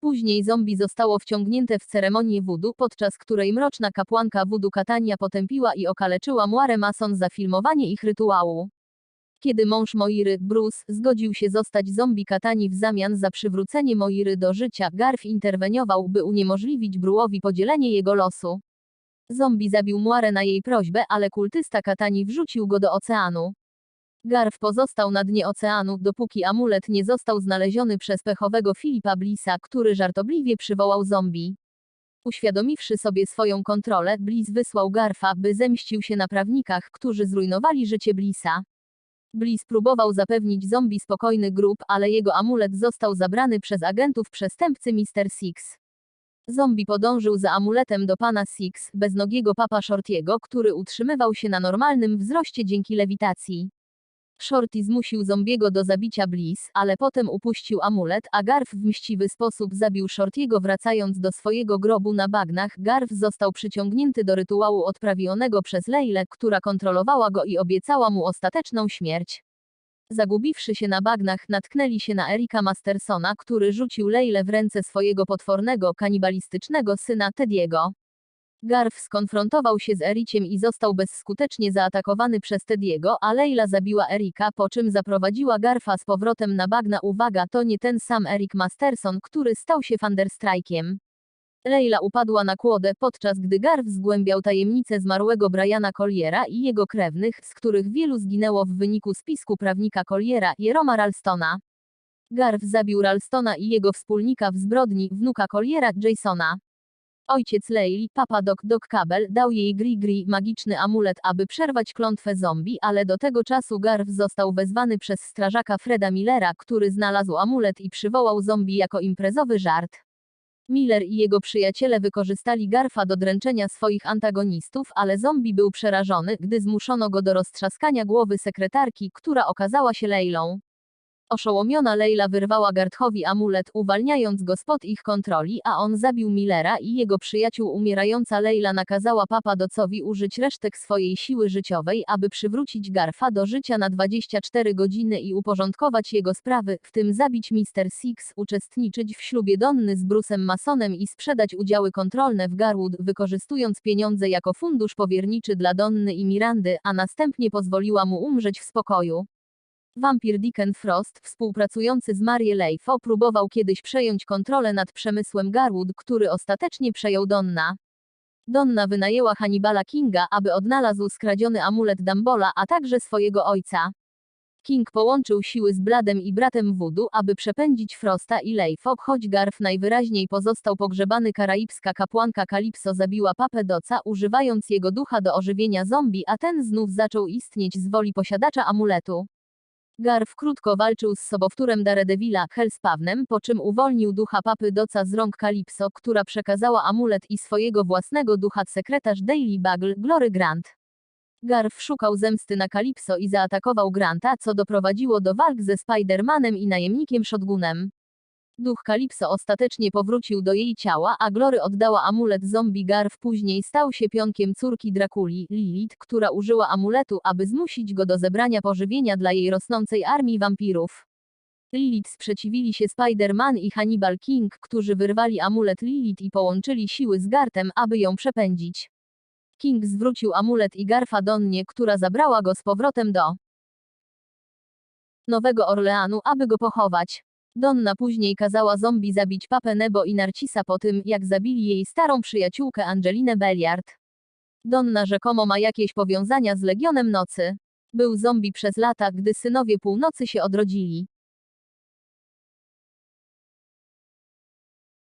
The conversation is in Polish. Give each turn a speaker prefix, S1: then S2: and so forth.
S1: Później zombie zostało wciągnięte w ceremonię wudu, podczas której mroczna kapłanka wudu Katania potępiła i okaleczyła Moirę Mason za filmowanie ich rytuału. Kiedy mąż Moiry, Bruce, zgodził się zostać zombie Katani w zamian za przywrócenie Moiry do życia, Garf interweniował, by uniemożliwić Bruowi podzielenie jego losu. Zombie zabił Moirę na jej prośbę, ale kultysta Katani wrzucił go do oceanu. Garf pozostał na dnie oceanu, dopóki amulet nie został znaleziony przez pechowego Filipa Blissa, który żartobliwie przywołał zombie. Uświadomiwszy sobie swoją kontrolę, Bliss wysłał Garfa, by zemścił się na prawnikach, którzy zrujnowali życie Blissa. Bliss próbował zapewnić zombie spokojny grób, ale jego amulet został zabrany przez agentów przestępcy Mr. Six. Zombie podążył za amuletem do pana Six, beznogiego papa Shortiego, który utrzymywał się na normalnym wzroście dzięki lewitacji. Shorty zmusił zombiego do zabicia Bliss, ale potem upuścił amulet, a Garf w mściwy sposób zabił Shortiego wracając do swojego grobu na bagnach. Garf został przyciągnięty do rytuału odprawionego przez Leilę, która kontrolowała go i obiecała mu ostateczną śmierć. Zagubiwszy się na bagnach, natknęli się na Erika Mastersona, który rzucił Leilę w ręce swojego potwornego, kanibalistycznego syna Tediego. Garf skonfrontował się z Ericiem i został bezskutecznie zaatakowany przez Tediego, a Leila zabiła Erika, po czym zaprowadziła Garfa z powrotem na bagna. Uwaga, to nie ten sam Erik Masterson, który stał się Thunderstrike'iem. Leila upadła na kłodę, podczas gdy Garf zgłębiał tajemnicę zmarłego Briana Colliera i jego krewnych, z których wielu zginęło w wyniku spisku prawnika Colliera, Jeroma Ralstona. Garf zabił Ralstona i jego wspólnika w zbrodni, wnuka Colliera, Jasona. Ojciec Leili, papa Doc Doc Cabell, dał jej Gri-Gri magiczny amulet, aby przerwać klątwę zombie, ale do tego czasu Garf został wezwany przez strażaka Freda Millera, który znalazł amulet i przywołał zombie jako imprezowy żart. Miller i jego przyjaciele wykorzystali Garfa do dręczenia swoich antagonistów, ale zombie był przerażony, gdy zmuszono go do roztrzaskania głowy sekretarki, która okazała się Leilą. Oszołomiona Leila wyrwała Garthowi amulet, uwalniając go spod ich kontroli, a on zabił Millera i jego przyjaciół. Umierająca Leila nakazała Papa Docowi użyć resztek swojej siły życiowej, aby przywrócić Garfa do życia na 24 godziny i uporządkować jego sprawy, w tym zabić Mr. Six, uczestniczyć w ślubie Donny z Bruce'em Masonem i sprzedać udziały kontrolne w Garwood, wykorzystując pieniądze jako fundusz powierniczy dla Donny i Mirandy, a następnie pozwoliła mu umrzeć w spokoju. Wampir Deacon Frost, współpracujący z Marie Leifo, próbował kiedyś przejąć kontrolę nad przemysłem Garwood, który ostatecznie przejął Donna. Donna wynajęła Hannibala Kinga, aby odnalazł skradziony amulet Dambola, a także swojego ojca. King połączył siły z Bladem i bratem Voodoo, aby przepędzić Frosta i Leifo, choć Garf najwyraźniej pozostał pogrzebany karaibska kapłanka Kalipso zabiła papę Doca, używając jego ducha do ożywienia zombie, a ten znów zaczął istnieć z woli posiadacza amuletu. Garf krótko walczył z sobowtórem Daredevila, Hellspawnem, po czym uwolnił ducha papy Doca z rąk Kalipso, która przekazała amulet i swojego własnego ducha sekretarz Daily Bugle, Glory Grant. Garf szukał zemsty na Kalipso i zaatakował Granta, co doprowadziło do walk ze Spider-Manem i najemnikiem Shotgunem. Duch Kalipso ostatecznie powrócił do jej ciała, a Glory oddała amulet zombie Garf później stał się pionkiem córki Drakuli, Lilith, która użyła amuletu, aby zmusić go do zebrania pożywienia dla jej rosnącej armii wampirów. Lilith sprzeciwili się Spider-Man i Hannibal King, którzy wyrwali amulet Lilith i połączyli siły z Gartem, aby ją przepędzić. King zwrócił amulet i Garfa Donnie, która zabrała go z powrotem do Nowego Orleanu, aby go pochować. Donna później kazała zombie zabić papę Nebo i Narcisa po tym, jak zabili jej starą przyjaciółkę Angelinę Belliard. Donna rzekomo ma jakieś powiązania z Legionem Nocy. Był zombie przez lata, gdy synowie północy się odrodzili.